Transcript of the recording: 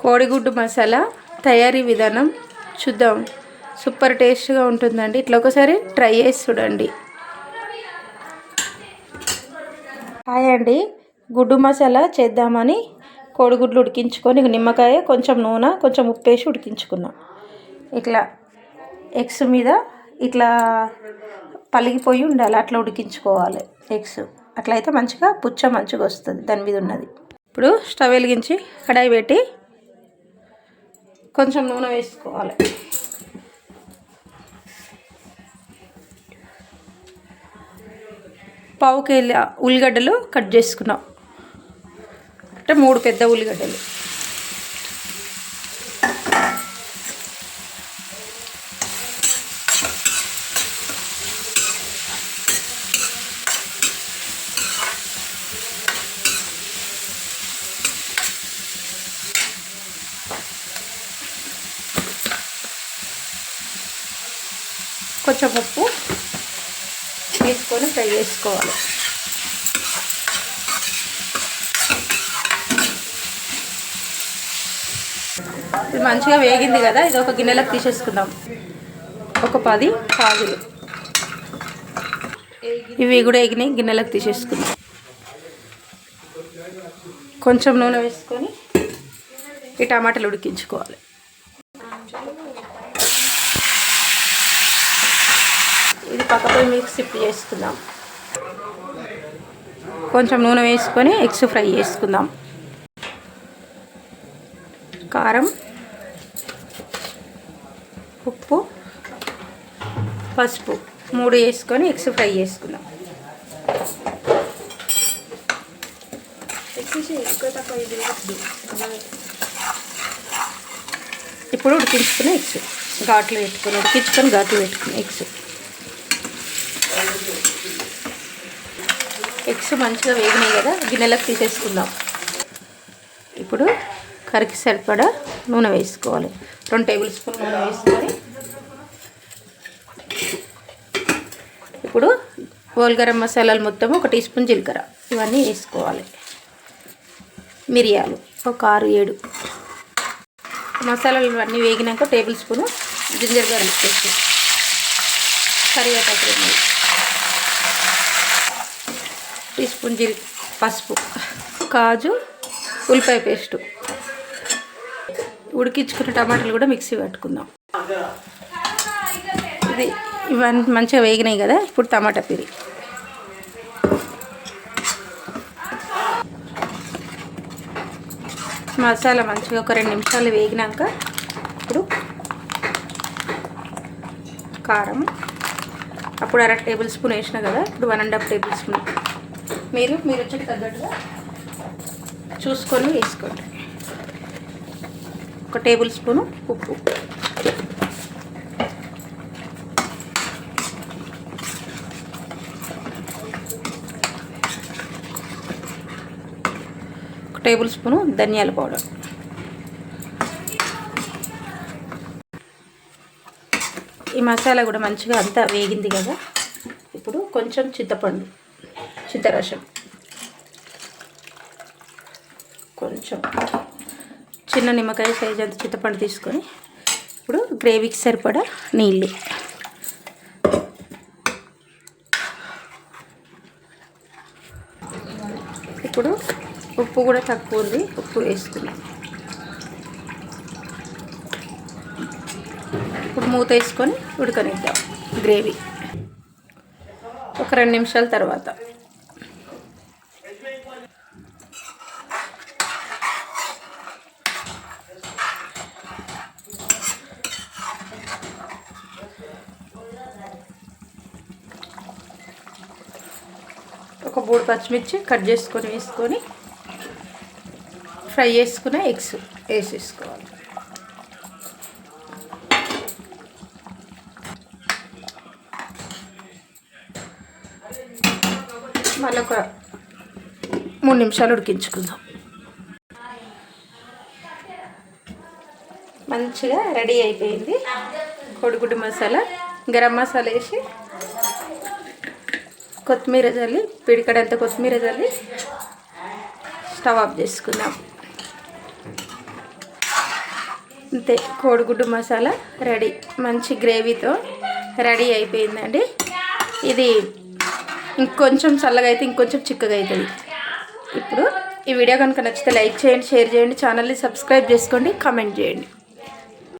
కోడిగుడ్డు మసాలా తయారీ విధానం చూద్దాం. సూపర్ టేస్ట్గా ఉంటుందండి. ఇట్లా ఒకసారి ట్రై చేసి చూడండి. హాయ్ అండి. గుడ్డు మసాలా చేద్దామని కోడిగుడ్లు ఉడికించుకొని నిమ్మకాయ కొంచెం నూనె కొంచెం ఉప్పు వేసి ఉడికించుకున్నాం. ఇట్లా ఎగ్స్ మీద ఇట్లా పలిగిపోయి ఉండాలి. అట్లా ఉడికించుకోవాలి ఎగ్స్. అట్లయితే మంచిగా పుచ్చ మంచిగా వస్తుంది. దాని మీద ఉన్నది. ఇప్పుడు స్టవ్ వెలిగించి కడాయి పెట్టి కొంచెం నూనె వేసుకోవాలి. పావు ఉల్లిగడ్డలు కట్ చేసుకున్నాం. అంటే మూడు పెద్ద ఉల్లిగడ్డలు. కొంచెం ఉప్పు వేసుకొని ఫ్రై చేసుకోవాలి. ఇది మంచిగా వేగింది కదా ఇది ఒక గిన్నెలకు తీసేసుకుందాం. ఒక పది కాజులు. ఇవి కూడా ఎగినాయి గిన్నెలకు తీసేసుకుందాం. కొంచెం నూనె వేసుకొని ఈ టమాటాలు ఉడికించుకోవాలి. ఇది పక్కపై మిక్స్ సిప్ చేసుకుందాం. కొంచెం నూనె వేసుకొని ఎగ్స్ ఫ్రై చేసుకుందాం. కారం ఉప్పు పసుపు మూడు వేసుకొని ఎగ్స్ ఫ్రై చేసుకుందాం. ఇప్పుడు ఉడికించుకుని ఎగ్స్. ఘాట్లు పెట్టుకొని ఉడికించుకొని ఘాట్లు పెట్టుకుని ఎగ్స్. ఎగ్స్ మంచిగా వేగినాయి కదా గిన్నెలకు తీసేసుకుందాం. ఇప్పుడు కరికి సరిపడా నూనె వేసుకోవాలి. రెండు టేబుల్ స్పూన్ నూనె వేసుకొని. ఇప్పుడు గోల్గరం మసాలాలు మొత్తం ఒక టీ స్పూన్ జీలకర్ర. ఇవన్నీ వేసుకోవాలి. మిరియాలు ఒక ఆరు ఏడు. మసాలాలు ఇవన్నీ వేగినాక table spoon ginger garlic paste. కరివేపాకు రెండు. టీ స్పూన్ జీల పసుపు కాజు ఉల్లిపాయ పేస్టు. ఉడికించుకున్న టమాటాలు కూడా మిక్సీ పట్టుకుందాం. ఇది ఇవన్నీ మంచిగా వేగినాయి కదా ఇప్పుడు టమాటా పిరి మసాలా మంచిగా ఒక రెండు నిమిషాలు వేగినాక ఇప్పుడు కారం. అప్పుడు అర టేబుల్ స్పూన్ వేసిన కదా ఇప్పుడు one and half table spoon. మీరు మీరు వచ్చి తగ్గట్టుగా చూసుకొని వేసుకోండి. ఒక టేబుల్ స్పూను ఉప్పు. ఒక టేబుల్ స్పూను ధనియాల పౌడర్. ఈ మసాలా కూడా మంచిగా అంతా వేగింది కదా. ఇప్పుడు కొంచెం చింతపండు. చిత్తరసం కొంచెం చిన్న నిమ్మకాయ సైజ్ అంత చింతపండు తీసుకొని ఇప్పుడు గ్రేవీకి సరిపడా నీళ్ళు. ఇప్పుడు ఉప్పు కూడా తక్కువ ఉంది ఉప్పు వేసుకున్నాం ఇప్పుడు మూత వేసుకొని ఉడకనిద్దాం గ్రేవీ. ఒక రెండు నిమిషాల తర్వాత. ఒక మూడు పచ్చిమిర్చి కట్ చేసుకొని వేసుకొని ఫ్రై చేసుకున్న ఎగ్స్ వేసేసుకోవాలి. మళ్ళీ ఒక మూడు నిమిషాలు ఉడికించుకుందాం. మంచిగా రెడీ అయిపోయింది. కోడిగుడ్డు మసాలా గరం మసాలా వేసి కొత్తిమీర చల్లి పిడికడంత కొత్తిమీర చల్లి స్టవ్ ఆఫ్ చేసుకుందాం. అంతే కోడిగుడ్డు మసాలా రెడీ. మంచి గ్రేవీతో రెడీ అయిపోయిందండి. ఇది ఇంకొంచెం చల్లగా అయితే ఇంకొంచెం చిక్కగా అవుతుంది. ఇప్పుడు ఈ వీడియో కనుక నచ్చితే లైక్ చేయండి షేర్ చేయండి ఛానల్ని సబ్స్క్రైబ్ చేసుకోండి కామెంట్ చేయండి.